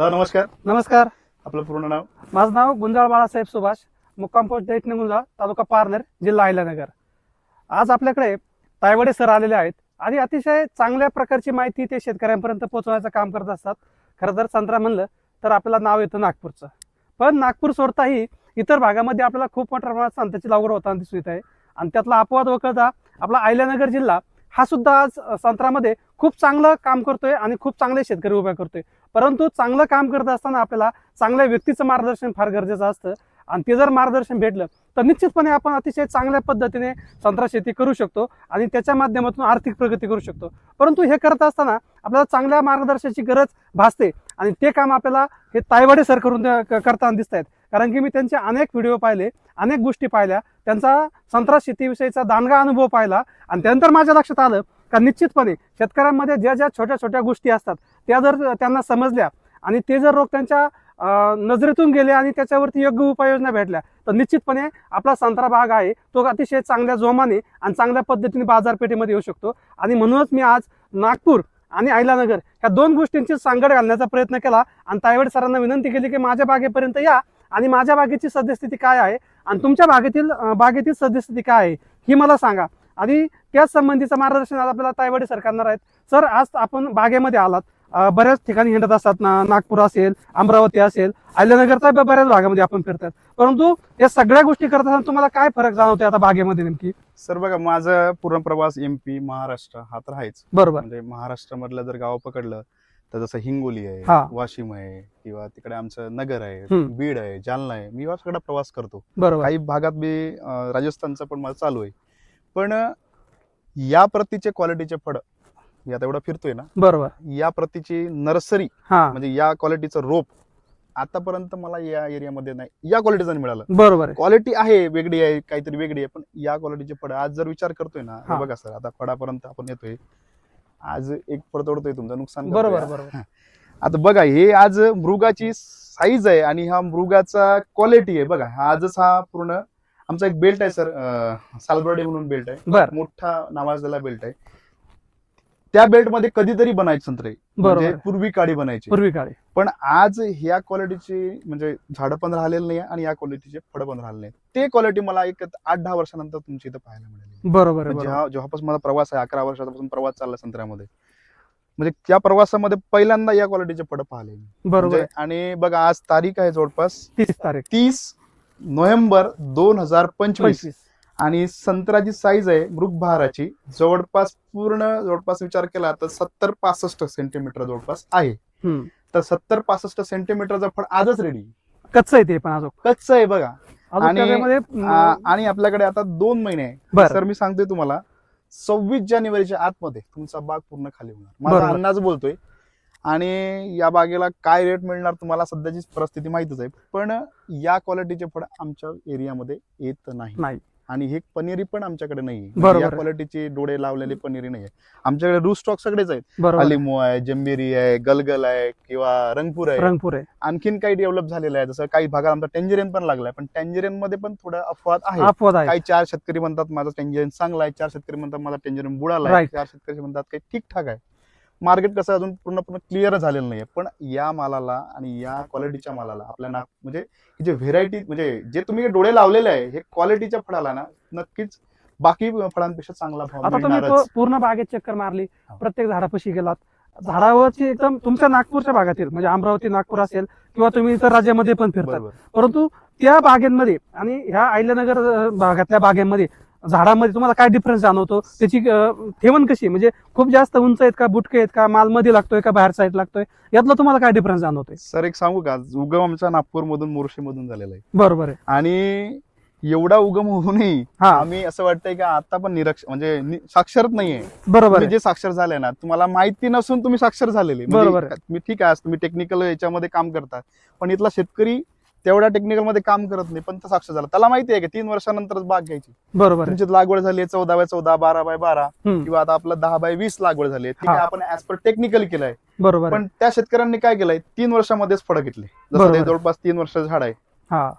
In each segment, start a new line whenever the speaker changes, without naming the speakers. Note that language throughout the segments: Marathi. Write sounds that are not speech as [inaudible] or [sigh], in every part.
दादा नमस्कार.
नमस्कार.
आपलं पूर्ण नाव?
माझं नाव गुंजाळ बाळासाहेब सुभाष मुक्काम पोस्ट दैठणे गुंजाळ तालुका पारनेर जिल्हा अहिल्यानगर. आज आपल्याकडे तायवडे सर आलेले आहेत आणि अतिशय चांगल्या प्रकारची माहिती ते शेतकऱ्यांपर्यंत पोहोचवण्याचं काम करत असतात. खरं तर संत्रा म्हणलं तर आपल्याला नाव येतं नागपूरचं. पण नागपूर सोडताही इतर भागामध्ये आपल्याला खूप मोठ्या प्रमाणात संत्र्याची लागवड होताना दिसून येत आहे. आणि त्यातला अपवाद वगळता आपला अहिल्यानगर जिल्हा हा सुद्धा आज संत्रामध्ये खूप चांगलं काम करतोय आणि खूप चांगले शेतकरी उभ्या करतोय. परंतु चांगलं काम करत असताना आपल्याला चांगल्या व्यक्तीचं मार्गदर्शन फार गरजेचं असतं. आणि ते जर मार्गदर्शन भेटलं तर निश्चितपणे आपण अतिशय चांगल्या पद्धतीने संत्रा शेती करू शकतो आणि त्याच्या माध्यमातून आर्थिक प्रगती करू शकतो. परंतु हे करत असताना आपल्याला चांगल्या मार्गदर्शनाची गरज भासते आणि ते काम आपल्याला हे तायवाडे सर करून क- करताना दिसत आहेत कारण की मी त्यांचे अनेक व्हिडिओ पाहिले अनेक गोष्टी पाहिल्या त्यांचा संत्रा शेतीविषयीचा दानगा अनुभव पाहिला आणि त्यानंतर माझ्या लक्षात आलं का निश्चितपणे शेतकऱ्यांमध्ये ज्या ज्या छोट्या छोट्या गोष्टी असतात त्या जर त्यांना समजल्या आणि ते जर रोग त्यांच्या नजरेतून गेले आणि त्याच्यावरती योग्य उपाययोजना भेटल्या तर निश्चितपणे आपला संत्रा भाग आहे तो अतिशय चांगल्या जोमाने आणि चांगल्या पद्धतीने बाजारपेठेमध्ये येऊ शकतो. आणि म्हणूनच मी आज नागपूर आणि अहिलानगर ह्या दोन गोष्टींची सांगड घालण्याचा प्रयत्न केला आणि तायवड सरांना विनंती केली की माझ्या बागेपर्यंत या. आणि माझ्या बागेची सद्यस्थिती काय आहे? आणि तुमच्या बागेतील बागेतील सद्यस्थिती काय आहे? ही मला सांगा. आणि त्याच संबंधीचं मार्गदर्शन आज आपल्याला तायवाडे सर करणार आहेत. सर आज आपण बागेमध्ये आलात. बऱ्याच ठिकाणी हिंडत असतात ना. नागपूर असेल अमरावती असेल अहिल्यानगरचा बऱ्याच भागामध्ये आपण फिरतात. परंतु या सगळ्या गोष्टी करत असताना तुम्हाला काय फरक जाणवते आता बागेमध्ये नेमकी?
सर बघा माझा पूर्ण प्रवास एमपी महाराष्ट्र हा तर आहेच
बरोबर.
म्हणजे महाराष्ट्रामधलं जर गाव पकडलं तर जसं हिंगोली आहे
हा.
वाशिम आहे किंवा तिकडे आमचं नगर आहे
हम्म.
बीड आहे जालना आहे मी हा सगळा प्रवास करतो.
बरोबर.
काही भागात मी अं, राजस्थानचं पण मला चालू आहे. पण अं, या प्रतीचे क्वालिटीचे फळ मी आता एवढा फिरतोय ना
बरोबर.
या प्रतीची नर्सरी
हा.
म्हणजे या क्वालिटीचं रोप आतापर्यंत मला या एरियामध्ये नाही या क्वालिटीचं नाही मिळालं.
बरोबर आहे.
क्वालिटी आहे वेगळी आहे काहीतरी वेगळी आहे पण या क्वालिटीचे फळ आज जर विचार करतोय ना हे.
हा.
बघा सर आता फळापर्यंत आपण येतोय. आज एक फळ तोडतोय तुमचं नुकसान.
बरोबर बरोबर. [laughs]
आता बघा हे आज मृगाची साईज आहे आणि हा मृगाचा क्वालिटी आहे. बघा हा आजच हा पूर्ण आमचा एक बेल्ट आहे सर सालबर्डे म्हणून बेल्ट आहे.
बर.
मोठा नावाजलेला बेल्ट आहे. त्या बेल्टमध्ये कधीतरी बनायचे संत्रे म्हणजे
बरोबर.
पूर्वी काळी बनायची.
पूर्वी काळी
पण आज ह्या क्वालिटीची म्हणजे झाडं पण राहिलेली नाही आणि या क्वालिटीचे फळं पण राहिले नाही ते क्वालिटी मला एक आठ दहा वर्षानंतर तुमची इथं पाहायला मिळाली.
बरोबर आहे
म्हणजे
बरोबर.
जेव्हा जेव्हापासून माझा प्रवास आहे अकरा वर्षापासून प्रवास चालला संत्र्यामध्ये. म्हणजे त्या प्रवासामध्ये पहिल्यांदा या क्वालिटीचे फळं पाहिले मी.
बरोबर
म्हणजे
आहे.
आणि बघा आज तारीख आहे जवळपास
तीस तारीख.
तीस नोव्हेंबर दोन हजार पंचवीस.
पंचवीस.
आणि संत्र्याची साईज आहे मृगबहाराची जवळपास पूर्ण जवळपास विचार केला तर सत्तर पासष्ट सेंटीमीटर जवळपास आहे.
हम्म.
तर सत्तर पासष्ट सेंटीमीटरचं फळ आजच रेडी
कच्चं आहे ते पण अजून.
कच्च आहे बघा. आणि- आणि आपल्याकडे आता दोन महिने आहे सर मी सांगतोय तुम्हाला सव्वीस जानेवारीच्या आतमध्ये तुमचा बाग पूर्ण खाली होणार. माझा. अंदाज बोलतोय. आणि या बागेला काय रेट मिळणार तुम्हाला सध्याची परिस्थिती माहितच आहे. पण या क्वालिटीचे फळ आमच्या एरियामध्ये येत नाही. आणि हे पनीरी पण आमच्याकडे नाही
बरोबर
या
आहे.
क्वालिटीची डोळे लावलेली पनीरी नाही आमच्याकडे रूस स्टॉक सगळेच आहेत.
आहे.
अलिमो आहे जंबेरी आहे गलगल आहे किंवा रंगपूर आहे.
रंगपूर आहे.
आणखीन काही डेव्हलप झालेलं आहे. जसं काही भागात आमचा टेंजरेन पण लागलाय. पण टेंजरेन मध्ये पण थोडा अपवाद आहे.
अपवाद आहे.
काही चार शेतकरी म्हणतात माझा टेंजरेन चांगला आहे. चार शेतकरी म्हणतात माझा टेंजरेन बुडाला
Right.
चार शेतकरी म्हणतात काही ठीकठाक आहे. मार्केट कसं अजून पूर्णपणे क्लिअर झालेलं नाहीये. पण या मालाला आणि या क्वालिटीच्या मालाला आपल्या ना म्हणजे जे व्हेरायटी म्हणजे जे तुम्ही डोळे लावलेले आहे हे क्वालिटीच्या फळाला ना नक्कीच बाकी फळांपेक्षा चांगला भाव
आता तुम्ही पूर्ण बागेत चक्कर मारली. प्रत्येक झाडापाशी गेलात. झाडावरची एकदम तुमच्या नागपूरच्या भागातील म्हणजे अमरावती नागपूर असेल किंवा तुम्ही इतर राज्यामध्ये पण
बरोबर.
परंतु त्या बागेंमध्ये आणि ह्या अहिल्यानगर अं, भागातल्या बागेमध्ये झाडामध्ये तुम्हाला काय डिफरन्स जाणवतो? त्याची ठेवण कशी? म्हणजे खूप जास्त उंच आहेत का बुटके आहेत का माल मध्ये लागतोय का बाहेर साईड लागतोय? यातलं तुम्हाला काय डिफरन्स जाणवतोय?
सर एक सांगू का? उगम आमचा नागपूर मधून मोर्शी मधून झालेला आहे.
बरोबर आहे.
आणि एवढा उगम होऊनही
हा.
आम्ही असं वाटतंय की आता पण निरक्ष म्हणजे साक्षरच नाहीये.
बरोबर
जे साक्षर झाले ना तुम्हाला माहिती नसून तुम्ही साक्षर झालेले. म्हणजे
बरोबर.
तुम्ही ठीक आहे तुम्ही टेक्निकल याच्यामध्ये काम करता. पण इथला शेतकरी तेवढ्या टेक्निकलमध्ये काम करत नाही पण तो साक्षर झाला. त्याला माहिती आहे की तीन वर्षानंतरच बाग घ्यायची.
बरोबर आहे.
तुमची लागवड झाली आहे चौदा बाय चौदा बारा बाय बारा
हम्म,
किंवा आता आपलं दहा बाय वीस लागवड झाली आहे.
हा.
आपण ऍज पर टेक्निकल केलंय.
बरोबर आहे.
पण त्या शेतकऱ्यांनी काय केलंय? तीन वर्षामध्येच फळं घेतली. जसं
बरोबर.
ते जवळपास तीन वर्षाचं झाड आहे.
हा.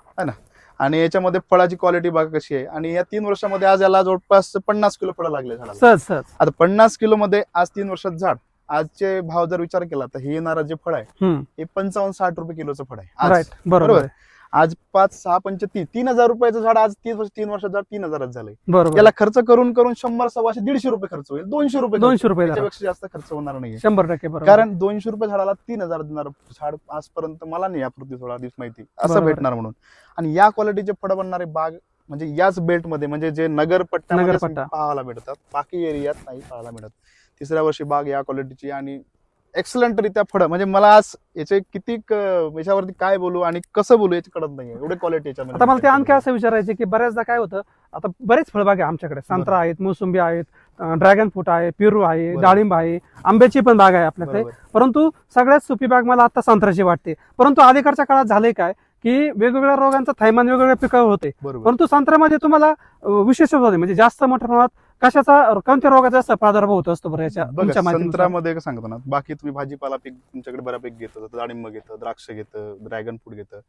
आणि याच्यामध्ये फळाची क्वालिटी बघा कशी आहे? आणि या तीन वर्षामध्ये आज याला जवळपास पन्नास किलो फळं लागले झाडाला.
सहज सहज
आता पन्नास किलो मध्ये आज तीन वर्षात झाड. आजचे भाव जर विचार केला तर हे येणारं जे फळ आहे. हे पंचावन्न साठ रुपये किलोचं फळ आहे आज.
बरोबर.
आज पाच सहा पंच तीन तीन हजार रुपयाचं झाड आज तीन वर्ष तीन वर्षात झाड तीन हजारात झालंय
बरोबर
याला खर्च करून करून शंभर सव्वाशे दीडशे रुपये खर्च होईल दोनशे रुपये
दोनशे रुपये.
त्याच्यापेक्षा जास्त खर्च होणार नाहीये
शंभर टक्के
कारण दोनशे रुपये झाडाला तीन हजार देणार झाड आजपर्यंत मला नाही या पृथ्वी थोडा दिवस माहिती असं. भेटणार म्हणून आणि या क्वालिटीचे फळं बनणारे बाग म्हणजे याच बेल्टमध्ये म्हणजे जे नगर पट्ट्यामध्ये
नगरपट्टा.
पाहायला मिळतात बाकी एरियात नाही पाहायला मिळत तिसऱ्या वर्षी बाग या क्वालिटीची आणि एक्सलंट रित्या फळं. म्हणजे मला आज याचे किती याच्यावरती काय बोलू आणि कसं बोलू याची कळत नाही एवढे क्वालिटी याच्यामध्ये
आता मला ते आणखी असं विचारायचे की बऱ्याचदा काय होतं आता बरेच फळबाग आहे आमच्याकडे. संत्रा आहेत मोसंबी आहेत ड्रॅगन फ्रूट आहे पेरू आहे. डाळिंब आहे आंब्याची पण बाग आहे आपल्याकडे. परंतु सगळ्यात सोपी बाग मला आता संत्र्याची वाटते. परंतु अलीकडच्या काळात झाले काय की वेगवेगळ्या रोगांचा थैमान वेगवेगळ्या पिकावर होते. परंतु संत्र्यामध्ये तुम्हाला विशेष होते. म्हणजे जास्त मोठ्या प्रमाणात कशाचा कोणत्या रोगाचा जास्त प्रादुर्भाव होत असतो बरं याच्या
बघा
तुमच्या माहितीनुसार?
संत्र्यामध्ये सांगतो ना बाकी तुम्ही भाजीपाला पीक तुमच्याकडे बऱ्यापैकी घेतो जसं डाळिंब घेतं द्राक्ष घेतं ड्रॅगन फ्रूट घेतं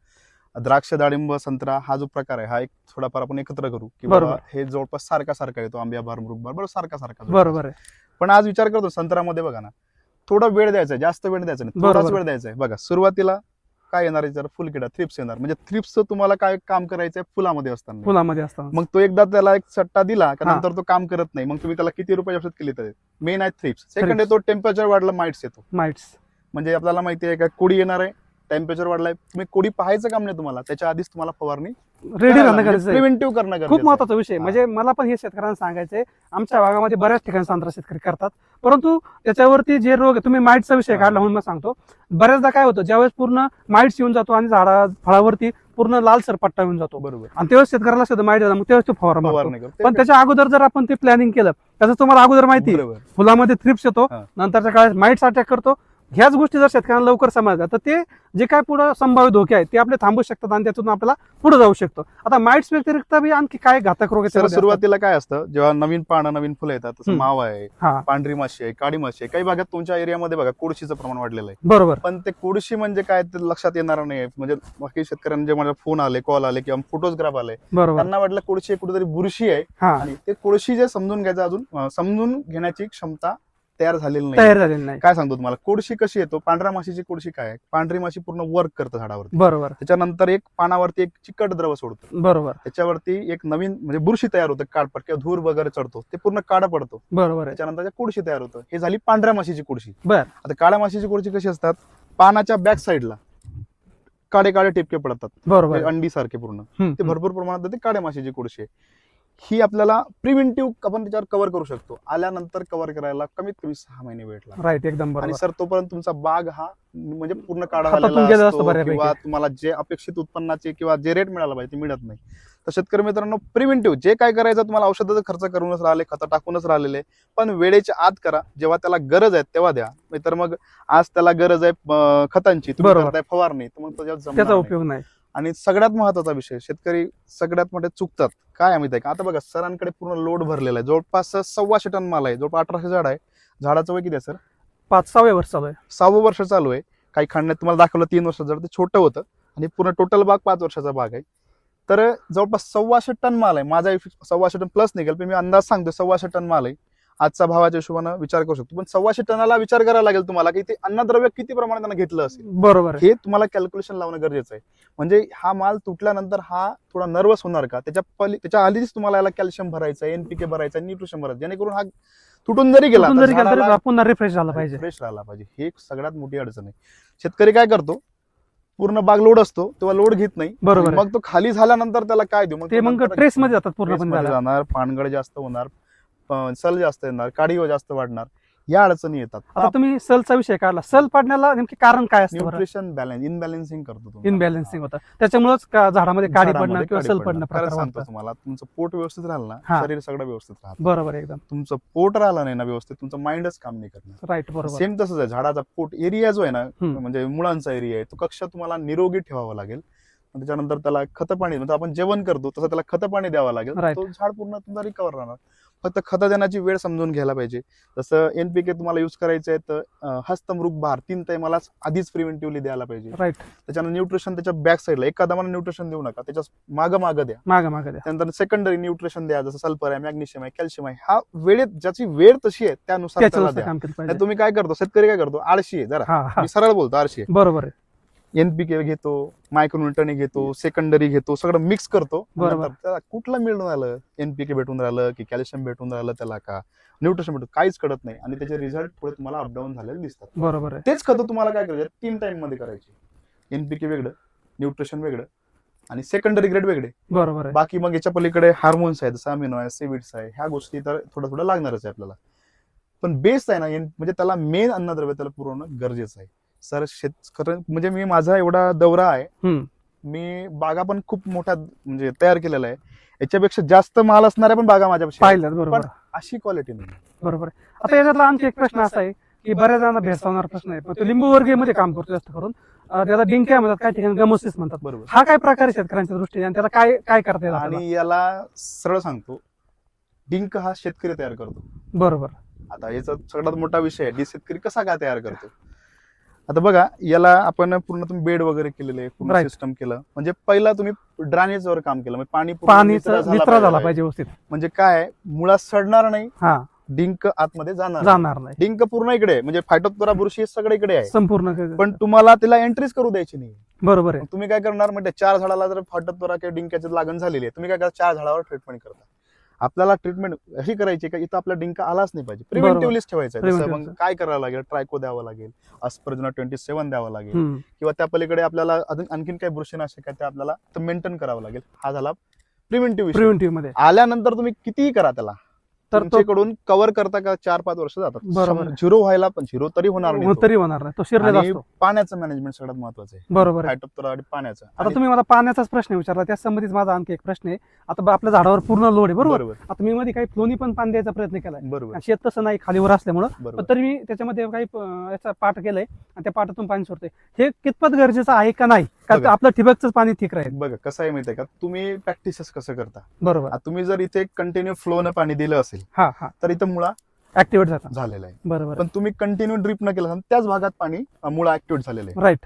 द्राक्ष डाळिंब संत्रा हा जो प्रकार आहे हा एक थोडाफार आपण एकत्र करू की बाबा
बरोबर.
हे जवळपास सारखा सारखा येतो आंब्या भार मृग भार बरोबर सारखा सारखा
बरोबर आहे
पण आज विचार करतो संत्र्यामध्ये बघा ना थोडा वेळ द्यायचा आहे, जास्त वेळ द्यायचा नाही थोडाच. वेळ द्यायचा आहे बघा सुरुवातीला काय येणार आहे जर फुलकिडा थ्रिप्स येणार. म्हणजे थ्रिप्सचं तुम्हाला काय काम करायचं आहे फुलामध्ये असताना.
फुलामध्ये असताना.
मग तो एकदा त्याला एक सट्टा दिला का. नंतर तो काम करत नाही. मग तुम्ही त्याला किती रुपये औषध केली तर? मेन आहे थ्रिप्स सेकंड
Thrips.
येतो टेम्परेचर वाढलं माइट्स येतो.
माइट्स
म्हणजे आपल्याला माहिती आहे का कोडी येणार आहे. टेम्परेचर वाढलाय तुम्ही कोडी पाहायचं काम नाही तुम्हाला त्याच्या आधीच तुम्हाला फवारणी
रेडी राहणं गरजेचं आहे
प्रिव्हेंटिव्ह करणं
खूप
गरजेचं आहे.
महत्त्वाचा विषय. म्हणजे मला पण हे शेतकऱ्यांना सांगायचंय आमच्या भागामध्ये बऱ्याच ठिकाणी संत्रा शेतकरी करतात परंतु त्याच्यावरती जे रोग तुम्ही माईटचा विषय. काढला म्हणून मी सांगतो बऱ्याचदा काय होतं ज्यावेळेस पूर्ण माईट्स येऊन जातो आणि झाडा फळावरती पूर्ण लालसर पट्टा येऊन जातो
बरोबर
आणि तेव्हा शेतकऱ्याला सुद्धा माईट मग तेव्हाच तो फवारा मारतो.
फवारणी करतो.
पण त्याच्या अगोदर जर आपण ते प्लॅनिंग केलं त्याचं तुम्हाला अगोदर माहिती आहे.
बरोबर
फुलामध्ये थ्रिप्स येतो
हा.
नंतरच्या काळात माईट्स अटॅक करतो ह्याच गोष्टी जर शेतकऱ्यांना लवकर समजल्या तर ते जे काय पुढे संभाव्य धोके आहेत ते आपले थांबू शकतात आणि त्यातून आपल्याला पुढे जाऊ शकतो. आता माइट्स व्यतिरिक्त बी आणखी काय घातक रोग?
सुरुवातीला काय असतं जेव्हा नवीन पानं नवीन फुलं येतात तसं. माव आहे पांढरी माशी आहे काळी माशी आहे काही भागात तुमच्या एरियामध्ये बघा कोळशीचं प्रमाण वाढलेलं आहे.
बरोबर.
पण ते कोळशी म्हणजे काय ते लक्षात येणार नाही. म्हणजे बाकी शेतकऱ्यांचे मला फोन आले कॉल आले किंवा फोटोग्राफ आले त्यांना वाटलं कोळशी कुठेतरी बुरशी आहे. आणि ते कोळशी जे समजून घ्यायचं अजून समजून घेण्याची क्षमता तयार झालेली नाही.
तयार झालेलं नाही.
काय सांगतो तुम्हाला? कोळशी कशी येतो पांढऱ्या माशीची कोळशी काय आहे? पांढरी माशी पूर्ण वर्क करतं झाडावरती.
बरोबर.
त्याच्यानंतर एक पानावरती एक चिकट द्रव सोडतं.
बरोबर.
त्याच्यावरती एक नवीन म्हणजे बुरशी तयार होतं काडपट किंवा धूर वगैरे चढतो. ते पूर्ण काडा पडतो.
बरोबर आहे.
त्याच्यानंतर त्या कुडशी तयार होतं. हे झाली पांढऱ्या माशीची कुडशी
बर.
आता काळ्या माशीची कुडशी कशी असतात? पानाच्या बॅक साईडला काळे काळे टिपके पडतात.
बरोबर. आहे.
अंडी सारखे पूर्ण. ते भरपूर प्रमाणात ते काळ्या माशीची कुडशी आहे. ही आपल्याला प्रिव्हेंटिव्ह आपण त्याच्यावर कव्हर करू शकतो. आल्यानंतर कव्हर करायला कमीत कमी सहा महिने वेळ लागतो.
राईट एकदम
आणि सर तोपर्यंत तुमचा बाग हा म्हणजे पूर्ण काढा झालेला
असतो.
किंवा तुम्हाला जे अपेक्षित उत्पन्नाचे किंवा जे रेट मिळाला पाहिजे ते मिळत नाही. तर शेतकरी मित्रांनो प्रिव्हेंटिव्ह जे काय करायचं तुम्हाला औषधाचा खर्च करूनच राहिले खतं टाकूनच राहिलेले पण वेळेच्या आत करा. जेव्हा त्याला गरज आहे तेव्हा द्या. नाहीतर मग आज त्याला गरज आहे खतांची. तुम्ही. करताय फवारणी. तर मग
त्याचा. उपयोग नाही.
आणि सगळ्यात महत्त्वाचा विषय शेतकरी सगळ्यात मोठे चुकतात. काय आहे का? आता बघा सरांकडे पूर्ण लोड भरलेला आहे. जवळपास सव्वाशे टन माल आहे. जवळपास अठराशे झाड आहे. झाडाचं वय किती आहे सर?
पाच सहाव्या वर्ष चालू आहे.
सहावं वर्ष चालू आहे. काही खंडात तुम्हाला दाखवलं तीन वर्ष झाड ते छोटं होतं. आणि पूर्ण टोटल बाग पाच वर्षाचा बाग आहे. तर जवळपास सव्वाशे टन माल आहे. माझा सव्वाशे टन प्लस निघेल पण मी अंदाज सांगतो सव्वाशे टन माल आहे. आजचा भावाच्या हिशोबानं विचार करू शकतो. पण सव्वाशे टनाला विचार करायला लागेल तुम्हाला की ते अन्नद्रव्य किती प्रमाणात त्यांना घेतलं असेल?
बरोबर
हे तुम्हाला कॅल्क्युलेशन लावणं गरजेचं आहे. म्हणजे हा माल तुटल्यानंतर हा थोडा नर्वस होणार का? त्याच्या पली त्याच्या आधीच तुम्हाला याला कॅल्शियम भरायचं एनपीके भरायचं न्यूट्रिशन भरायचं जेणेकरून हा तुटून जरी गेला
तरी पुन्हा रिफ्रेश झाला पाहिजे.
फ्रेश राहिला पाहिजे. हे सगळ्यात मोठी अडचण आहे. शेतकरी काय करतो? पूर्ण बाग लोड असतो तेव्हा लोड घेत नाही.
बरोबर
मग तो खाली झाल्यानंतर त्याला काय देऊ?
ते
तो
मग ट्रेस मध्ये जातात झाला
जाणार पानगळ जास्त होणार सल जास्त येणार काडीव जास्त वाढणार या अडचणी येतात.
आता तुम्ही सलचा विषय काढला. सल पाडण्याला नेमके कारण काय असतं बरं?
न्यूट्रिशन बॅलन्स इनबॅलन्सिंग करतो तुम्हाला.
इनबॅलन्सिंग होतं. त्याच्यामुळेच का झाडामध्ये काडी
झाडामध्ये
पडणं किंवा
काडी
सल
पडणं.
पडणं
कारण
प्रकार
सांगतो तुम्हाला तुमचं पोट व्यवस्थित राहिलं ना. शरीर सगळं व्यवस्थित राहतं.
बरोबर एकदम.
तुमचं पोट राहिलं नाही ना व्यवस्थित तुमचं माइंडच काम नाही करणार.
राईट बरोबर.
सेम तसंच आहे झाडाचा पोट एरिया जो आहे ना
हम्म.
म्हणजे मुळांचा एरिया आहे तो कक्ष तुम्हाला निरोगी ठेवावा लागेल. आणि त्याच्यानंतर त्याला खत पाणी म्हणजे आपण जेवण करतो तसं त्याला खत पाणी द्यावं लागेल.
Right.
तो झाड पूर्ण तुमचा रिकवर राहणार फक्त खत देण्याची वेळ समजून घ्यायला पाहिजे. जसं एनपीके तुम्हाला युज करायचं आहे तर हस्तमृग भार तीन टायमाला आधीच प्रिव्हेंटिव्हली द्यायला पाहिजे.
राईट
त्याच्यानंतर न्यूट्रिशन त्याच्या बॅक साईडला एका दमानं न्यूट्रिशन देऊ नका त्याच्या मागं मागं द्या.
मागे मागे द्या.
त्यानंतर सेकंडरी न्यूट्रिशन द्या जसं सल्फर आहे मॅग्नेशियम आहे कॅल्शियम आहे हा वेळेत ज्याची वेळ तशी आहे त्यानुसार तुम्ही काय करतो शेतकरी काय करतो आळशी आहे जरा. सरळ बोलतो आळशी आहे.
बरोबर आहे.
एनपीके घेतो मायक्रोन्युटनी घेतो सेकंडरी घेतो सगळं मिक्स करतो.
बरोबर.
त्याला कुठलं मिळून राहिलं? एनपीके भेटून राहिलं की कॅल्शियम भेटून राहिलं त्याला का? न्यूट्रिशन भेटून काहीच कळत नाही. आणि त्याचे रिझल्ट पुढे तुम्हाला अपडाऊन झालेले दिसतात.
बरोबर
तेच खतं तुम्हाला काय करायचं? तीन टाइममध्ये करायचे. एनपीके वेगळं न्यूट्रिशन वेगळं आणि सेकंडरी ग्रेड वेगळे.
बरोबर
बाकी मग याच्या पलीकडे हार्मोन्स आहेत जसं अमिनो आहे सिविड्स आहे ह्या गोष्टी तर थोडं थोडं लागणारच आहे आपल्याला. पण बेस आहे ना म्हणजे त्याला मेन अन्नद्रव्य त्याला पुरवणं गरजेचं आहे. सर शेतकरी म्हणजे मी माझा एवढा दौरा आहे. मी बागा पण खूप मोठ्या म्हणजे तयार केलेला आहे. याच्यापेक्षा जास्त माल असणाऱ्या पण बागा माझ्यापाशी आहेत.
पाहिलं बरोबर.
अशी क्वालिटी नाही.
बरोबर आता याच्यातला आणखी एक प्रश्न असा आहे की बऱ्याच जणांना भेसवणारा प्रश्न आहे पण तो लिंबू वर्गीयमध्ये काम करतो जास्त करून. त्याला डिंक्या म्हणतात काही ठिकाणी गमोसिस म्हणतात.
बरोबर.
हा काय प्रकार आहे शेतकऱ्यांच्या दृष्टीने आणि त्याला काय काय करता येईल?
आणि याला सरळ सांगतो डिंक हा शेतकरी तयार करतो.
बरोबर.
आता याचा सगळ्यात मोठा विषय आहे डी शेतकरी कसा काय तयार करतो? आता बघा याला आपण पूर्ण तुम्ही बेड वगैरे केलेले पूर्ण
Right.
सिस्टम केलं म्हणजे पहिला तुम्ही ड्रायनेज वर काम केलं म्हणजे पाणी पूर्ण
पाणीचा
निचरा झाला
निचरा झाला
पाहिजे.
व्यवस्थित
म्हणजे काय आहे, मुळात सडणार नाही
हा
डिंक आतमध्ये जाणार नाही.
जाणार नाही
डिंक पूर्ण इकडे आहे. म्हणजे फायटोप्तोरा बुरशी सगळं इकडे आहे
संपूर्ण
पण तुम्हाला तिला एंट्रीच करू द्यायची नाही
बरोबर आहे
मग तुम्ही काय करणार म्हणजे चार झाडाला जर फाटोप्तोरा किंवा डिंक्याची लागण झालेली आहे तुम्ही काय करा चार झाडावर ट्रीटमेंट करता आपल्याला ट्रीटमेंट अशी करायची का? इथं आपला डिंक आलाच नाही पाहिजे. प्रिव्हेंटिव्हलीच ठेवायचं. जसं. मग काय करावं लागेल? ट्रायको द्यावं लागेल. अस्पर्जना ट्वेंटी सेव्हन द्यावं लागेल. किंवा त्या पलीकडे आपल्याला अजून आणखीन काही बुरशीनाशक आहे ते आपल्याला मेंटेन करावं लागेल. हा झाला प्रिव्हेंटिव्ह
प्रिव्हेंटिव्हमध्ये
आल्यानंतर तुम्ही कितीही करा त्याला.
तर
तुमच्याकडून कव्हर करता का चार पाच वर्ष जातात. झिरो व्हायला पण झिरो तरी होणार नाही.
तरी होणार नाही. तो शिरलेला
पाण्याचं मॅनेजमेंट सगळ्यात महत्वाचं आहे.
बरोबर
आणि पाण्याचं.
आता तुम्ही मला पाण्याचाच प्रश्न विचारला त्या संबंधित माझा आणखी एक प्रश्न आहे. आता आपल्या झाडावर पूर्ण लोड आहे बरोबर? आता मी मध्ये काही फ्लोनी पण पाणी द्यायचा प्रयत्न केलाय.
बरोबर.
शेत तसं नाही खालीवर असल्यामुळं. तरी मी त्याच्यामध्ये काही याचा पाठ केलाय आणि त्या पाठातून पाणी सोडतोय. हे कितपत गरजेचं आहे का नाही? का
बघा.
आपलं ठिबकचं पाणी ठीक राहील.
बघा कसं आहे माहितीये का? तुम्ही प्रॅक्टिसेस कसं करता?
बरोबर.
आता तुम्ही जर इथे कंटिन्यू फ्लो न पाणी दिलं असेल
हा हा.
तर इथं मुळा
ऍक्टिवेट जातात
झालेला आहे.
बरोबर.
पण तुम्ही कंटिन्यू ड्रिप न केलं असेल, त्याच भागात पाणी अं, मुळा ऍक्टिव्हेट झालेलं आहे.
राईट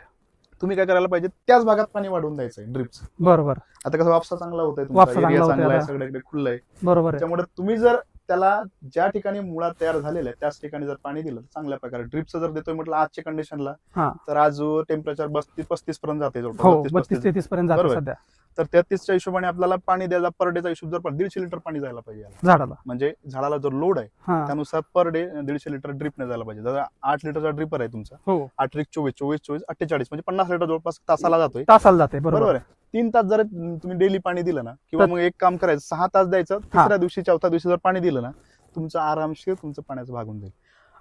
तुम्ही काय करायला पाहिजे? त्याच भागात पाणी वाढवून द्यायचं ड्रिप्स
बरोबर.
आता कसं वापसा चांगला होत आहे
वापसा चांगला
area
होतोय
चांगला आहे
आता.
सगळीकडे खुल्लं आहे
बरोबर आहे.
त्यामुळे तुम्ही जर त्याला ज्या ठिकाणी मुळा तयार झालेला आहे त्याच ठिकाणी जर पाणी दिलं तर चांगल्या प्रकारे ड्रिपचं जर देतोय म्हटलं आजच्या कंडिशनला
हा.
तर आज टेम्परेचर बत्तीस पस्तीस पर्यंत जाते.
हो
32,
बत्तीस
35.
तेहतीस पर्यंत जातं
बरोबर.
सध्या
तर तेहतीसच्या हिशोबाने आपल्याला पाणी द्यायला पर डेचा हिशोब जर दीडशे लिटर पाणी जायला पाहिजे याला.
झाडाला
म्हणजे झाडाला जो लोड आहे
हा
त्यानुसार पर डे दीडशे लिटर ड्रिपने जायला पाहिजे जर आठ लिटरचा ड्रिपर आहे तुमचा
हो
आठ एक चोवीस चोवीस चोवीस अठ्ठेचाळीस म्हणजे पन्नास लिटर जवळपास तासाला जातोय
तासाला जाते
बरोबर
बरोबर
आहे तीन तास जर तुम्ही डेली पाणी दिलं ना किंवा मग एक काम करायचं सहा तास द्यायचं तिसऱ्या दिवशी चौथ्या दिवशी जर पाणी दिलं ना तुमचं आरामशीर तुमचं पाण्याचं भागून जाईल.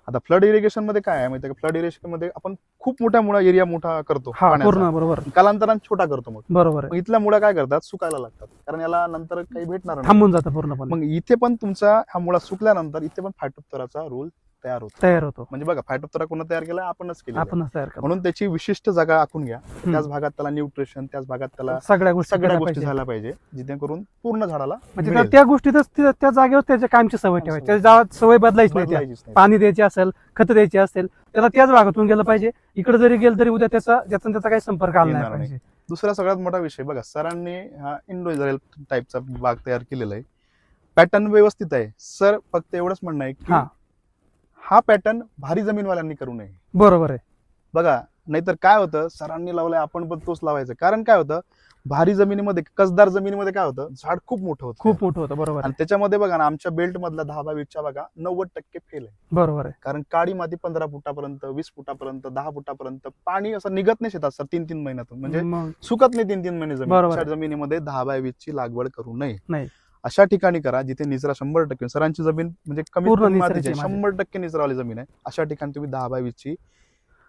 आता फ्लड इरिगेशनमध्ये काय आहे माहिती फ्लड इरिगेशनमध्ये आपण खूप मोठ्या मुळा एरिया मोठा करतो
बरोबर.
कालांतराने छोटा करतो मग.
बरोबर
इथल्या मुळा काय करतात? सुकायला लागतात. कारण याला नंतर काही भेटणार
थांबून जातं पूर्णपणे.
मग इथे पण तुमचा हा मुळा सुकल्यानंतर इथे पण फायटोप्तराचा रोल तयार होतो.
तयार होतो.
म्हणजे बघा फायटोप्तरा कोणा तयार केला? आपणच केला
आपणच तयार करतो.
म्हणून त्याची विशिष्ट जागा आखून घ्या. त्याच भागात त्याला न्यूट्रिशन त्याच भागात त्याला
सगळ्या गोष्टी
सगळ्या गोष्टी. झाल्या पाहिजे जेणेकरून पूर्ण झाडाला
म्हणजे. त्या- गोष्टीतच त्या जागेवर त्याच्या कायमची सवय ठेवायची.
सवय.
बदलायची नाही. पाणी द्यायचे असेल खत द्यायची असेल त्याला त्याच भागातून गेलं पाहिजे. इकडे जरी गेलं तरी उद्या त्याचा ज्याचा त्याचा काही संपर्क आला नाही. पाहिजे.
दुसरा सगळ्यात मोठा विषय बघा सरांनी हा इंडो इस्रायल टाईपचा बाग तयार केलेला आहे. पॅटर्न व्यवस्थित आहे. सर फक्त एवढंच म्हणणं आहे की
हा.
पॅटर्न भारी जमीनवाल्यांनी करू नये.
बरोबर आहे.
बघा नाहीतर काय होतं? सरांनी लावलंय आपण पण तोच लावायचं. कारण काय होतं? भारी जमिनीमध्ये कसदार जमिनीमध्ये काय होतं? झाड खूप मोठं होतं.
खूप मोठं होतं बरोबर
आणि त्याच्यामध्ये बघा ना आमच्या बेल्ट मधला दहा बावीसच्या बघा नव्वद टक्के फेल आहे.
बरोबर आहे.
कारण काळी माती पंधरा फुटापर्यंत वीस फुटापर्यंत दहा फुटापर्यंत पाणी असं निघत नाही शेतात सर तीन तीन महिन्यातून. म्हणजे सुकत नाही तीन तीन महिने जमीन. जमिनीमध्ये दहा बाय वीस ची लागवड करू नये.
नाही.
अशा ठिकाणी करा जिथे निचरा शंभर टक्के सरांची जमीन म्हणजे कमी मातीची. शंभर टक्के निचरावाली जमीन आहे अशा ठिकाणी तुम्ही दहा बाय वीस ची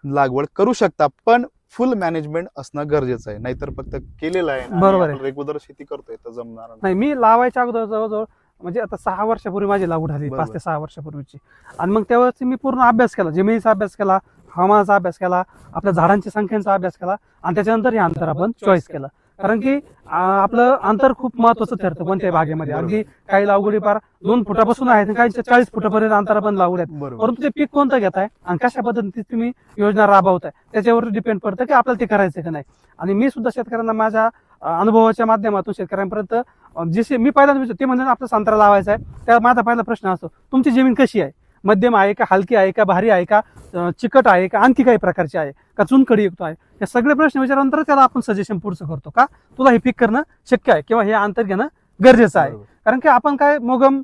लागवड करू शकता पण फुल मॅनेजमेंट असणं गरजेचं आहे नाहीतर फक्त केलेलं आहे
बरोबर आहे.
रेग्युलर शेती करतोय तर जमणार नाही.
मी लावायच्या अगोदर जवळजवळ म्हणजे आता सहा वर्षापूर्वी माझी लागवड झाली. पाच ते सहा वर्षापूर्वीची आणि मग त्यावेळेस मी पूर्ण अभ्यास केला जमिनीचा अभ्यास केला हवामानाचा अभ्यास केला आपल्या झाडांची संख्येचा अभ्यास केला आणि त्याच्यानंतर हे अंतर आपण चॉईस केलं कारण की आपलं अंतर खूप महत्वाचं ठरतं कोणत्याही बागेमध्ये. अगदी काही लागवडी पार दोन फुटापासून आहेत काही चाळीस फुटापर्यंत अंतर पण लागवड आहेत.
बरोबर.
परंतु ते पीक कोणतं घेताय आणि कशा पद्धतीने तुम्ही योजना राबवताय त्याच्यावर डिपेंड पडतं की आपल्याला ते करायचं का नाही. आणि मी सुद्धा शेतकऱ्यांना माझ्या अनुभवाच्या माध्यमातून शेतकऱ्यांपर्यंत जसे मी पहिल्यांदा ते म्हणजे आपला संत्रा लावायचा आहे. त्या माझा पहिला प्रश्न असतो तुमची जमीन कशी आहे? मध्यम आहे का हलकी आहे का भारी आहे का चिकट आहे का आणखी काही प्रकारची आहे का चुनखडी युक्त आहे? हे सगळे प्रश्न विचारल्यानंतर त्याला आपण सजेशन पुढचं करतो का? तुला हे पीक करणं शक्य आहे किंवा हे अंतर घेणं गरजेचं आहे. कारण की आपण काय मोगम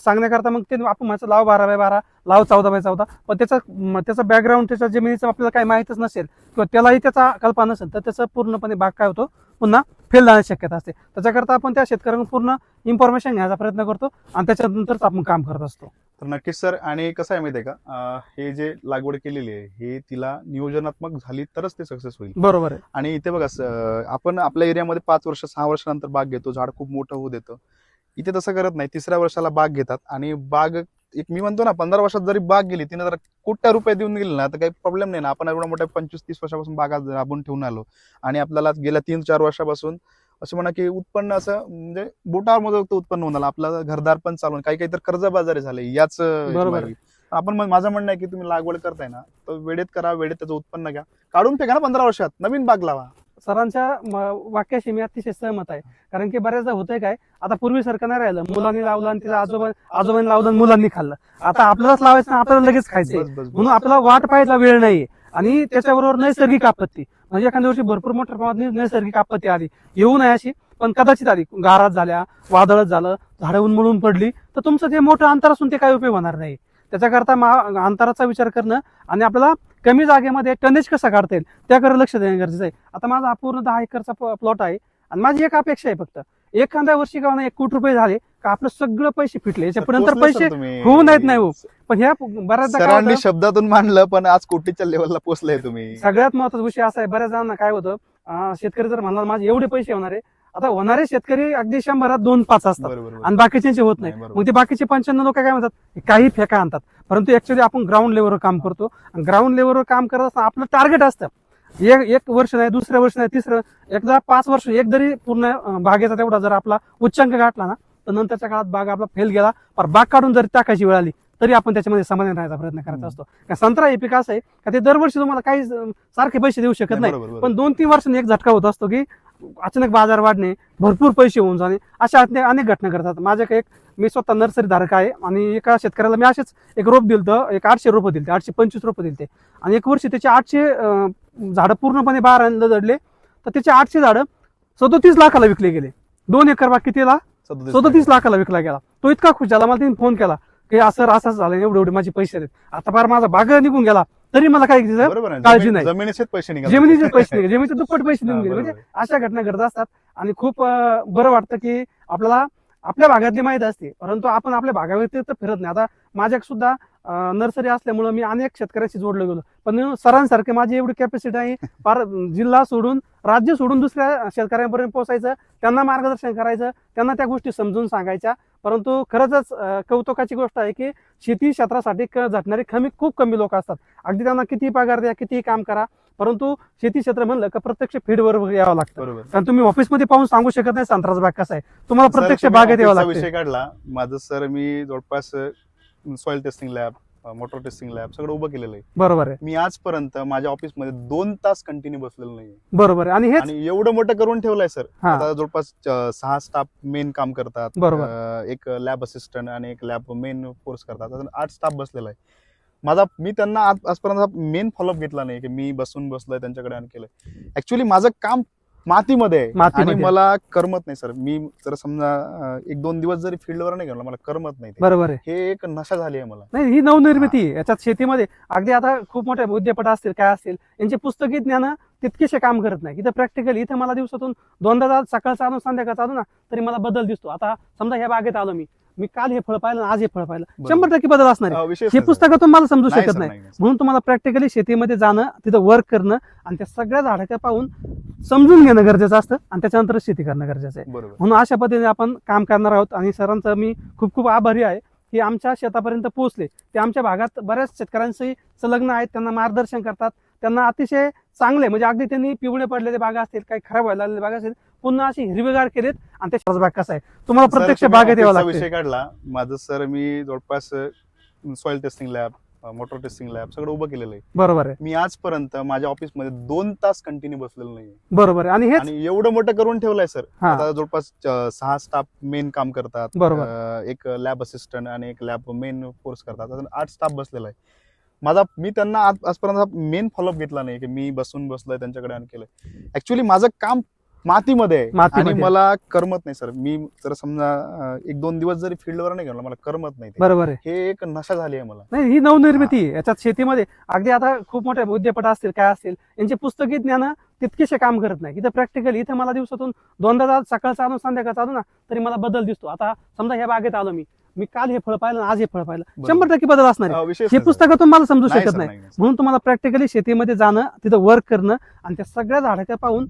सांगण्याकरता मग ते आपण म्हणायचं लाव बारा बाय बारा लाव चौदा बाय चौदा. पण त्याचा त्याचा बॅकग्राऊंड त्याच्या जमिनीचं आपल्याला काही माहितच नसेल किंवा त्यालाही त्याचा कल्पना नसेल तर त्याचं पूर्णपणे बाग काय होतो? पुन्हा फेल जाण्याची शक्यता असते. त्याच्याकरता आपण त्या शेतकऱ्यांना पूर्ण इन्फॉर्मेशन घ्यायचा प्रयत्न करतो आणि त्याच्यानंतरच आपण काम करत असतो.
तर नक्कीच सर. आणि कसं आहे माहितीये का? हे जे लागवड केलेली आहे हे तिला नियोजनात्मक झाली तरच ते सक्सेस होईल.
बरोबर आहे.
आणि इथे बघा आपण आपल्या एरियामध्ये पाच वर्ष सहा वर्षानंतर बाग घेतो. झाड खूप मोठं होऊ देतं. इथे तसं करत नाही. तिसऱ्या वर्षाला बाग घेतात. आणि बाग एक मी म्हणतो ना पंधरा वर्षात जरी बाग गेली तिने जर कोट्या रुपये देऊन गेली ना तर काही प्रॉब्लेम नाही ना. आपण एवढा मोठ्या पंचवीस तीस वर्षापासून बागा राबून ठेवून आलो. आणि आपल्याला गेल्या तीन चार वर्षापासून असं म्हणा की उत्पन्न असं म्हणजे बोटावर मोजक उत्पन्न होणार आपलं घरदार पण चालून काही काही तर कर्जबाजारी झाले. याच
बरोबर.
आपण माझं म्हणणं आहे की तुम्ही लागवड करताय ना तर वेळेत करा वेळेत त्याचं उत्पन्न घ्या. काढून फेका ना पंधरा वर्षात. नवीन बाग लावा.
सरांच्या वाक्याशी मी अतिशय सहमत आहे. कारण की बऱ्याचदा होतंय काय आता पूर्वीसारखं नाही राहिलं. मुलांनी लावलं आणि तिला आजोबा आजोबांनी लावलं आणि मुलांनी खाल्लं. आता आपल्यालाच लावायचं आपल्याला लगेच
बस.
म्हणून आपल्याला वाट पाहायचा वेळ नाहीये. आणि त्याच्याबरोबर नैसर्गिक आपत्ती. म्हणजे एखाद्या वर्षी भरपूर मोठ्या प्रमाणात नैसर्गिक आपत्ती आली. येऊ नये अशी पण कदाचित आली. गारात झाल्या वादळच झालं झाडं उन्मळून पडली तर तुमचं जे मोठं अंतर असून ते काही उपयोग होणार नाही. त्याच्याकरता मा- अंतराचा विचार करणं आणि आपल्याला कमी जागेमध्ये टनेज कसा काढता येईल? त्याकडे लक्ष देणं गरजेचं आहे. आता माझा हा पूर्ण दहा एकरचा प्लॉट आहे आणि माझी एक अपेक्षा आहे फक्त. एखाद्या वर्षी का एक कोटी रुपये झाले का आपलं सगळं पैसे फिटले. याच्या
सर,
नंतर
पोचले सर
पैसे. होऊ नयेत नाही हो. पण ह्या बऱ्याचदा
शब्दातून मांडलं पण आज कोटीच्या लेवलला पोहोचलाय तुम्ही.
सगळ्यात महत्त्वाचा विषय असा आहे बऱ्याच जणांना काय होतं शेतकरी जर म्हणणार माझे एवढे पैसे होणार आहे आता होणारे शेतकरी अगदी शंभरात दोन पाच असतात. आणि बाकीच्यांचे होत नाही. मग ते बाकीचे पंच्याण्णव लोक काय म्हणतात? काही फेका आणतात. परंतु ऍक्च्युली आपण ग्राउंड लेवलवर काम करतो आणि ग्राउंड लेवलवर काम करत असताना आपलं टार्गेट असतं एक एक वर्ष नाही दुसऱ्या वर्ष नाही तिसरं एकदा पाच वर्ष एक जरी पूर्ण बागेचा तेवढा जर आपला उच्चांक गाठला ना तर नंतरच्या काळात बाग आपला फेल गेला पण बाग काढून जरी टाकायची वेळ आली तरी आपण त्याच्यामध्ये समाधान राहायचा प्रयत्न
हम्म.
असतो का संत्रा हे पीक असं आहे का ते दरवर्षी तुम्हाला काही सारखे पैसे देऊ शकत नाही. पण दोन तीन वर्षांनी एक झटका होत असतो की अचानक बाजार वाढणे भरपूर पैसे होऊन जाणे अशा अनेक अनेक घटना घडतात. माझ्याकडे एक मी स्वतः नर्सरी धारक आहे आणि एका शेतकऱ्याला मी असेच एक रोप दिलं एक आठशे रोपं दिलते आठशे पंचवीस रोपं दिलते. आणि एक वर्षी त्याचे आठशे झाडं पूर्णपणे बाहेर जडले. तर त्याचे आठशे झाडं सदोतीस लाखाला विकले गेले. दोन एकर बाग कितीला
सदोतीस
सदोतीस लाखाला. विकला गेला. तो इतका खुश झाला मला त्यांनी फोन केला की असं असंच झालं एवढे एवढे माझे पैसे देत आता फार माझा बाग निघून गेला. तरी मला
बरोबर आहे.
काळजी
जमीन-
नाही.
जमिनीचेच पैसे निघाले.
जमिनीचे [laughs] पैसे निघाले जमिनीचे दुप्पट पैसे
हा,
निघून गेले
बरोबर
म्हणजे अशा घटना घडत असतात आणि खूप अं, बरं वाटतं की आपल्याला आपल्या भागातली माहिती असते परंतु आपण आपल्या भागाव्यतिरिक्त फिरत नाही आता माझ्या सुद्धा नर्सरी असल्यामुळं मी अनेक शेतकऱ्याशी जोडलो गेलो. पण सरांसारखे माझी एवढी कॅपॅसिटी आहे फार जिल्हा सोडून राज्य सोडून दुसऱ्या शेतकऱ्यांपर्यंत पोहोचायचं त्यांना मार्गदर्शन करायचं त्यांना त्या गोष्टी समजून सांगायच्या. परंतु खरंच कौतुकाची गोष्ट आहे की शेती क्षेत्रासाठी झटणारे कमी खूप कमी लोक असतात. अगदी त्यांना किती पगार द्या कितीही काम करा परंतु शेती क्षेत्र म्हणलं का प्रत्यक्ष फील्डवर यावं लागतं.
बरोबर.
कारण तुम्ही ऑफिसमध्ये पाहून सांगू शकत नाही संत्र्याचा बाग कसा आहे. तुम्हाला प्रत्यक्ष बागेत यावं लागतं
विषय काढला. माझं सर मी जवळपास soil testing lab motor testing lab सगळं उभं केलेलं आहे.
बरोबर आहे.
मी आजपर्यंत माझ्या ऑफिसमध्ये दोन तास कंटिन्यू बसलेलो नाही
बरोबर आहे. आणि हेच
आणि एवढं मोठं करून ठेवलंय सर
हा.
आता जवळपास अं, सहा स्टाफ मेन काम करतात.
बरोबर.
अं, एक लॅब असिस्टंट आणि एक लॅब मेन कोर्स करतात. आठ स्टाफ बसलेला आहे. माझा मी त्यांना आज आजपर्यंत मेन फॉलोअप घेतला नाही की मी बसून बसलोय त्यांच्याकडे आणि केलंय. ऍक्च्युली माझं काम मातीमध्ये. आहे
मातीमध्ये.
आणि मला करमत नाही सर. मी जर समजा अं, एक दोन दिवस जरी फील्डवर नाही गेलो मला करमत नाही ते.
बरोबर आहे.
हे एक नशा झाली आहे मला.
नाही ही नवनिर्मिती आहे. याच्यात शेतीमध्ये अगदी आता खूप मोठे उद्योगपट असतील काय असतील यांचे पुस्तकी ज्ञान तितकेसे काम करत नाही. इथं प्रॅक्टिकल इथं मला दिवसातून दोनदा जा- सकाळचा आणून संध्याकाळचा आणू ना तरी मला बदल दिसतो. आता समजा ह्या बागेत आलो मी. मी काल हे फळ पाहिलं आज हे फळ पाहिलं. शंभर टक्के बदल असणार आहे. हे. पुस्तकातून मला समजू शकत नाही. म्हणून तुम्हाला प्रॅक्टिकली शेतीमध्ये जाणं तिथं वर्क करणं आणि त्या सगळ्या झाडाच्या पाहून समजून घेणं गरजेचं असतं आणि त्याच्यानंतर शेती करणं गरजेचं आहे म्हणून अशा पद्धतीने आपण काम करणार आहोत आणि सरांचं मी खूप खूप आभारी आहे की आमच्या शेतापर्यंत पोहोचले ते आमच्या भागात बऱ्याच शेतकऱ्यांशी संलग्न आहेत त्यांना मार्गदर्शन करतात त्यांना अतिशय चांगले म्हणजे अगदी त्यांनी पिवळे पडलेले बागा असतील काही खराब व्हायला लागलेले बागा असतील पुन्हा अशी हिरवेगार केलेत आणि त्याच्याच बाग कसा आहे. तुम्हाला प्रत्यक्ष बागेत यावं लागतं
विषय काढला. माझं सर मी जवळपास soil testing lab motor testing lab सगळं उभं केलेलं आहे.
बरोबर आहे.
मी आजपर्यंत माझ्या ऑफिसमध्ये दोन तास कंटिन्यू बसलेलो नाही
बरोबर आहे. आणि
आणि एवढं मोठं करून ठेवलंय सर.
हा.
आता जवळपास सहा स्टाफ मेन काम करतात.
बरोबर.
एक लॅब असिस्टंट आणि एक लॅब मेन कोर्स करतात. आठ स्टाफ बसलेला आहे. माझा मी त्यांना आज आजपर्यंत मेन फॉलोअप घेतला नाही की मी बसून बसलोय त्यांच्याकडे आणि केलंय. ऍक्च्युली माझं काम मातीमध्ये आहे.
मातीमध्ये.
आणि मला करमत नाही सर. मी जर समजा एक दोन दिवस जरी फील्डवर नाही गेलो मला करमत नाही.
बरोबर आहे.
हे एक नशा झाली आहे मला.
नाही ही नवनिर्मिती. याच्यात शेतीमध्ये अगदी आता खूप मोठे उद्योगपट असतील काय असतील यांचे पुस्तकी ज्ञान तितकेसे काम करत नाही. इथं प्रॅक्टिकल इथं मला दिवसातून दोनदा सकाळचा आणून संध्याकाळचा आणू ना तरी मला बदल दिसतो. आता समजा ह्या बागेत आलो मी. मी काल हे फळ पाहिलं आज हे फळ पाहिलं. शंभर टक्के बदल असणार आहे. हे. पुस्तकातून मला समजू शकत नाही. म्हणून तुम्हाला प्रॅक्टिकली शेतीमध्ये जाणं तिथं वर्क करणं आणि त्या सगळ्या झाडाच्या पाहून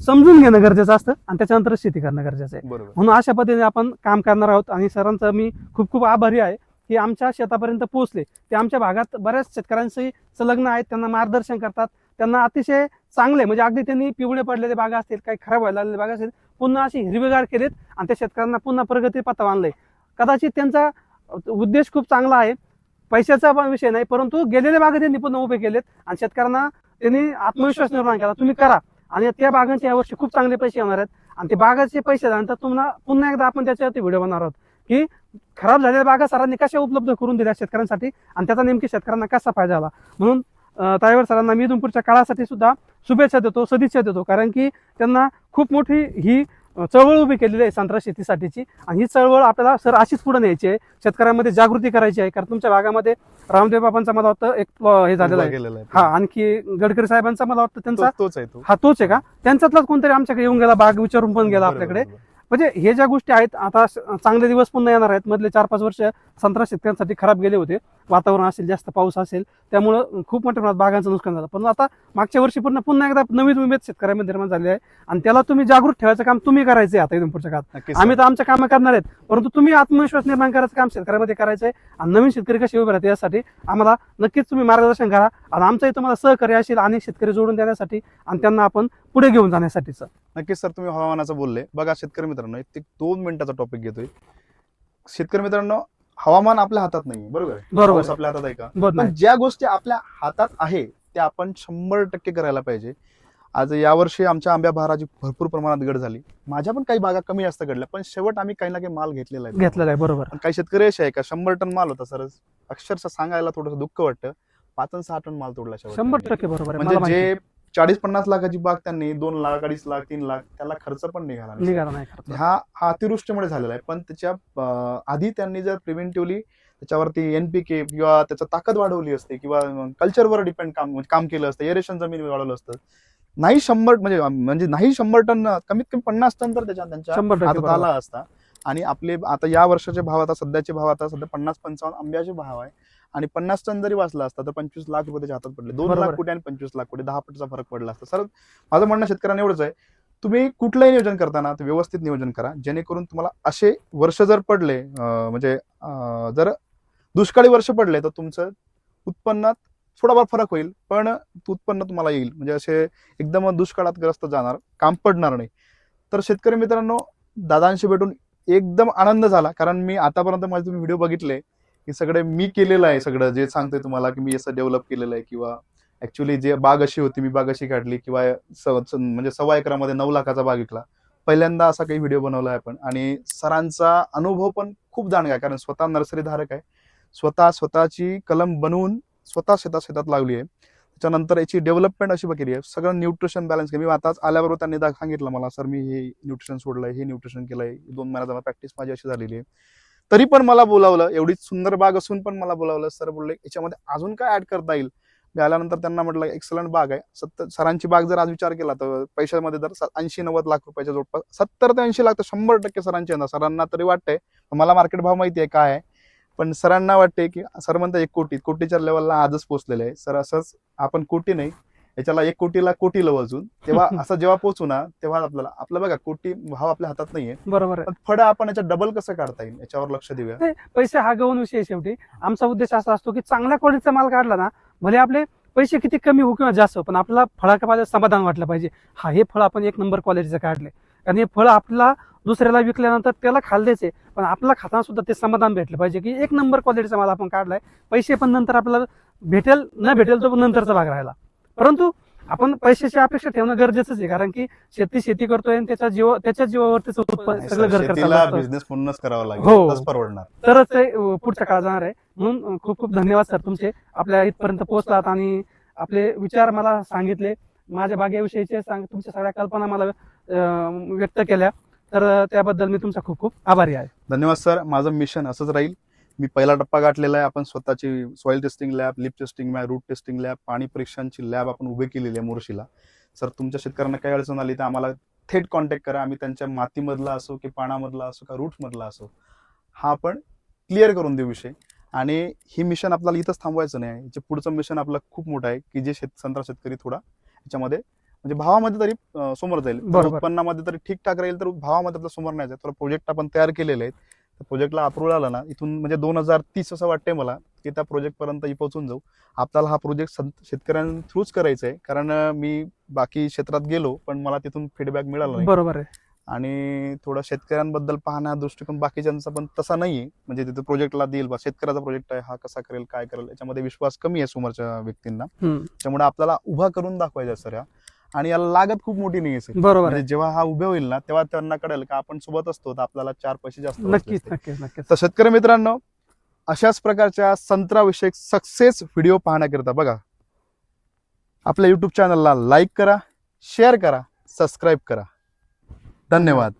समजून घेणं गरजेचं असतं आणि त्याच्यानंतर शेती करणं गरजेचं आहे म्हणून अशा पद्धतीने आपण काम करणार आहोत आणि सरांचं मी खूप खूप आभारी आहे की आमच्या शेतापर्यंत पोहोचले ते आमच्या भागात बऱ्याच शेतकऱ्यांशी संलग्न आहेत त्यांना मार्गदर्शन करतात त्यांना अतिशय चांगले म्हणजे अगदी त्यांनी पिवळे पडलेले बागा असतील काही खराब व्हायला लागलेले बागा असतील पुन्हा अशी हिरवेगार केलेत आणि त्या शेतकऱ्यांना पुन्हा प्रगती पथावर आणलंय कदाचित त्यांचा उद्देश खूप चांगला आहे. पैशाचा पण विषय नाही परंतु गेलेले बागा त्यांनी पुन्हा उभे केलेत आणि शेतकऱ्यांना त्यांनी आत्मविश्वास निर्माण केला. तुम्ही करा आणि त्या बागांचे यावर्षी खूप चांगले पैसे येणार आहेत. आणि ते बागाचे पैसे झाल्यानंतर तुम्हाला पुन्हा एकदा आपण त्याच्यावरती व्हिडिओ बनवणार आहोत की खराब झालेल्या बागा सरांनी कशा उपलब्ध करून दिल्या शेतकऱ्यांसाठी आणि त्याचा नेमकी शेतकऱ्यांना कसा फायदा झाला. म्हणून तायवर सरांना मी इथून काळासाठी सुद्धा शुभेच्छा देतो सदिच्छा देतो. कारण की त्यांना खूप मोठी ही चळवळ उभी केलेली आहे संत्रा शेतीसाठीची. आणि ही चळवळ आपल्याला सर अशीच पुढे न्यायची आहे. शेतकऱ्यांमध्ये जागृती करायची आहे. कारण तुमच्या भागामध्ये रामदेव बाबांचा मला वाटतं एक हे झालेलं आहे. हा आणखी गडकरी साहेबांचा मला वाटतं त्यांचा.
तोच आहे तो.
हा तोच आहे का? त्यांच्यातलाच कोणतरी आमच्याकडे येऊन गेला बाग विचारून पण गेला आपल्याकडे. म्हणजे हे ज्या गोष्टी आहेत आता चांगले दिवस पुन्हा येणार आहेत. मधले चार पाच वर्ष संत्रा शेतकऱ्यांसाठी खराब गेले होते. वातावरण असेल जास्त पाऊस असेल त्यामुळं खूप मोठ्या प्रमाणात बागांचं नुकसान झालं. पण आता मागच्या वर्षी पुन्हा पुन्हा एकदा नवीन उमेद शेतकऱ्यांमध्ये निर्माण झाली आहे. आणि त्याला तुम्ही जागृत ठेवायचं काम तुम्ही करायचं आहे आता इथून पुढच्या काळात.
नक्कीच
आम्ही. तर आमच्या कामं करणार आहेत परंतु तुम्ही आत्मविश्वास निर्माण करायचं काम शेतकऱ्यामध्ये करायचं आहे. आणि नवीन शेतकरी कसे उभे राहते यासाठी आम्हाला नक्कीच तुम्ही मार्गदर्शन करा. आणि आमचंही तुम्हाला सहकार्य असेल अनेक शेतकरी जोडून देण्यासाठी आणि त्यांना आपण पुढे घेऊन जाण्यासाठीचं
नक्कीच सर तुम्ही हवामानाचं बोलले. बघा शेतकरी मित्रांनो एक दोन मिनिटाचा टॉपिक घेतोय. शेतकरी मित्रांनो हवामान आपल्या हातात नाही बरोबर आहे?
बरोबर
पाऊस. आपल्या हातात आहे का?
बरं
पण
नाही
ज्या गोष्टी आपल्या हातात आहे त्या आपण शंभर टक्के करायला पाहिजे. आज यावर्षी आमच्या आंब्या बहाराची भरपूर प्रमाणात गड झाली. माझ्या पण काही बागा कमी जास्त घडल्या पण शेवट आम्ही काही ना काही माल घेतलेला आहे.
घेतलेलं आहे बरोबर.
पण काही शेतकरी असे आहे का? शंभर टन माल होता सर अक्षरशः सांगायला थोडंसं दुःख वाटतं. पाच आणि सहा टन माल तोडला शेवट
शंभर टक्के बरोबर आहे. मला
म्हणजे
माहिती
जे. चाळीस पन्नास लाखाची बाग त्यांनी दोन लाख अडीच लाख तीन लाख त्याला खर्च पण निघाला नाही.
निघाला.
हा हा अतिवृष्टीमुळे झालेला आहे पण त्याच्या अं, आधी त्यांनी जर प्रिव्हेंटिव्हली त्याच्यावरती एनपीके किंवा त्याचं ताकद वाढवली असते किंवा कल्चरवर डिपेंड काम म्हणजे काम केलं असतं एरेशन जमीन वाढवलं असतं नाही शंभर म्हणजे म्हणजे नाही शंभर टन कमीत कमी पन्नास टन तर त्याच्या त्यांच्या
शंभर टक्के
हातात
बरोबर.
आला असता आणि आपले आता या वर्षाचे भाव आता सध्याचे भाव आता सध्या पन्नास पंचावन्न आंब्याचे भाव आहे आणि पन्नास टन जरी वाचला असता तर पंचवीस लाख रुपये त्याच्या हातात पडले. दोन लाख. कोटी आणि पंचवीस लाख कोटी दहा पटीचा फरक पडला असता. सर माझं म्हणणं शेतकऱ्यांना एवढंच आहे तुम्ही कुठलंही नियोजन करताना ते व्यवस्थित नियोजन करा जेणेकरून तुम्हाला असे वर्ष जर पडले म्हणजे जर दुष्काळी वर्ष पडले तर तुमचं उत्पन्नात थोडाफार फरक होईल पण उत्पन्न तुम्हाला येईल. म्हणजे असे एकदम दुष्काळात ग्रस्त जाणार काम पडणार नाही. तर शेतकरी मित्रांनो दादांशी भेटून एकदम आनंद झाला कारण मी आतापर्यंत माझे तुम्ही व्हिडिओ बघितले की सगळे मी केलेलं आहे सगळं जे सांगतोय तुम्हाला की मी असं डेव्हलप केलेलं आहे किंवा ऍक्च्युली जे बाग अशी होती मी बाग अशी काढली किंवा स- म्हणजे सव्वा एकरामध्ये नऊ लाखाचा बाग विकला. पहिल्यांदा असा काही व्हिडिओ बनवला आहे आपण आणि सरांचा अनुभव पण खूप जाणगा आहे कारण स्वतः नर्सरी धारक आहे. स्वतः स्वतःची कलम बनवून स्वतः शेतात शेतात लावली आहे. त्याच्यानंतर याची डेव्हलपमेंट अशी बघितली आहे. सगळं न्यूट्रिशन बॅलन्स मी आताच आल्याबरोबर त्यांनी दा- सांगितलं मला सर मी हे न्यूट्रिशन सोडलंय हे न्यूट्रिशन केलंय. दोन महिन्याचा प्रॅक्टिस माझी अशी झालेली आहे. तरी पण मला बोलावलं एवढी सुंदर बाग असून पण मला बोलावलं सर बोलले याच्यामध्ये अजून काय ऍड करता येईल? मी आल्यानंतर त्यांना म्हटलं एक्सलंट बाग आहे. सत्तर सरांची बाग जर आज विचार केला तर पैशामध्ये जर ऐंशी नव्वद लाख रुपयाच्या जवळपास सत्तर ते ऐंशी लाख तर शंभर टक्के सरांचे येणार. सरांना तरी वाटतंय मला मार्केट भाव माहिती आहे काय आहे. पण सरांना वाटते की सर म्हणतात एक कोटी कोटीच्या लेवलला आजच पोहोचलेले आहे. सर असंच आपण कोटी नाही याच्याला एक कोटीला कोटी लव अजून तेव्हा [laughs] असं जेव्हा पोहोचू ना तेव्हा आपल्याला आपलं बघा कोटी भाव आपल्या हातात नाहीये.
बरोबर
पण फळं आपण याच्या डबल कसं काढता येईल? याच्यावर लक्ष देऊया.
पैसे हा गौण विषय शेवटी. आमचा उद्देश असा असतो की चांगल्या क्वालिटीचा माल काढला ना भले आपले पैसे किती कमी हो किंवा जास्त हो पण आपला फळाच्या समाधान वाटलं पाहिजे. हा हे फळ आपण एक नंबर क्वालिटीचं काढले. कारण हे फळ आपला दुसऱ्याला विकल्यानंतर त्याला खाल्लेच आहे पण आपला खाताना सुद्धा ते समाधान भेटलं पाहिजे की एक नंबर क्वालिटीचा माल आपण काढलाय. पैसे पण नंतर आपल्याला भेटेल न भेटेल तो नंतरचा भाग राहिला. परंतु आपण पैशाची अपेक्षा ठेवणं गरजेचंच आहे कारण की शेती शेती करतोय आणि त्याच्या जीव त्याच्या जीवावर त्याचं उत्पन्न सगळं
बिझनेस म्हणूनच करावा लागेल.
हो.
तरच परवडणार.
तरच ते पुढच्या काळात जाणार आहे. म्हणून खूप खूप धन्यवाद सर तुमचे. आपल्या इथपर्यंत पोहोचलात आणि आपले विचार मला सांगितले. माझ्या बागेविषयीचे सांग तुमच्या सगळ्या कल्पना मला व्यक्त केल्या. तर त्याबद्दल मी तुमचा खूप खूप आभारी आहे.
धन्यवाद सर. माझं मिशन असंच राहील. मी पहिला टप्पा गाठलेला आहे. आपण स्वतःची soil testing lab leaf testing lab root testing lab पाणी परीक्षांची लॅब आपण उभी केलेली आहे मोर्शीला. सर तुमच्या शेतकऱ्यांना काही अडचण आली तर आम्हाला थेट कॉन्टॅक्ट करा. आम्ही त्यांच्या मातीमधला असो की पाण्यामधला असो का रूटमधला असो हा आपण क्लिअर करून देऊ विषय. आणि ही मिशन आपल्याला इथंच थांबवायचं नाही. जे पुढचं मिशन आपलं खूप मोठं आहे की जे शेत संत्रा शेतकरी थोडा याच्यामध्ये म्हणजे भावामध्ये तरी समोर जाईल. उत्पन्नामध्ये तरी ठीकठाक राहील तर भावामध्ये आपलं समोर नाही जाईल तर प्रोजेक्ट आपण तयार केलेले आहेत. प्रोजेक्टला अप्रुव्हल आला ना इथून म्हणजे दोन हजार तीस असं वाटतंय मला की त्या प्रोजेक्ट पर्यंत पोहोचून जाऊ. आपल्याला हा प्रोजेक्ट शेतकऱ्यां थ्रूच करायचा आहे कारण मी बाकी क्षेत्रात गेलो पण मला तिथून फीडबॅक मिळाला नाही.
बरोबर आहे.
आणि थोडं शेतकऱ्यांबद्दल पाहण्या दृष्टिकोन बाकीच्यांचा पण तसा नाहीये म्हणजे तिथे प्रोजेक्टला देईल बा शेतकऱ्याचा प्रोजेक्ट आहे हा कसा करेल काय करेल याच्यामध्ये विश्वास कमी आहे समोरच्या व्यक्तींना. त्यामुळे आपल्याला उभा करून दाखवायचा सर या. आणि याला लागत खूप मोठी नाही सर
बरोबर
म्हणजे जेव्हा हा उभे होईल ना तेव्हा त्यांना कळेल का आपण सोबत असतो तर आपल्याला चार पैसे जास्त
नक्कीच. नक्कीच नक्कीच.
तर शेतकरी मित्रांनो अशाच प्रकारच्या संत्रा सक्सेस व्हिडिओ पाहण्याकरिता बघा. आपल्या युट्यूब चॅनलला लाईक करा शेअर करा सबस्क्राईब करा. धन्यवाद.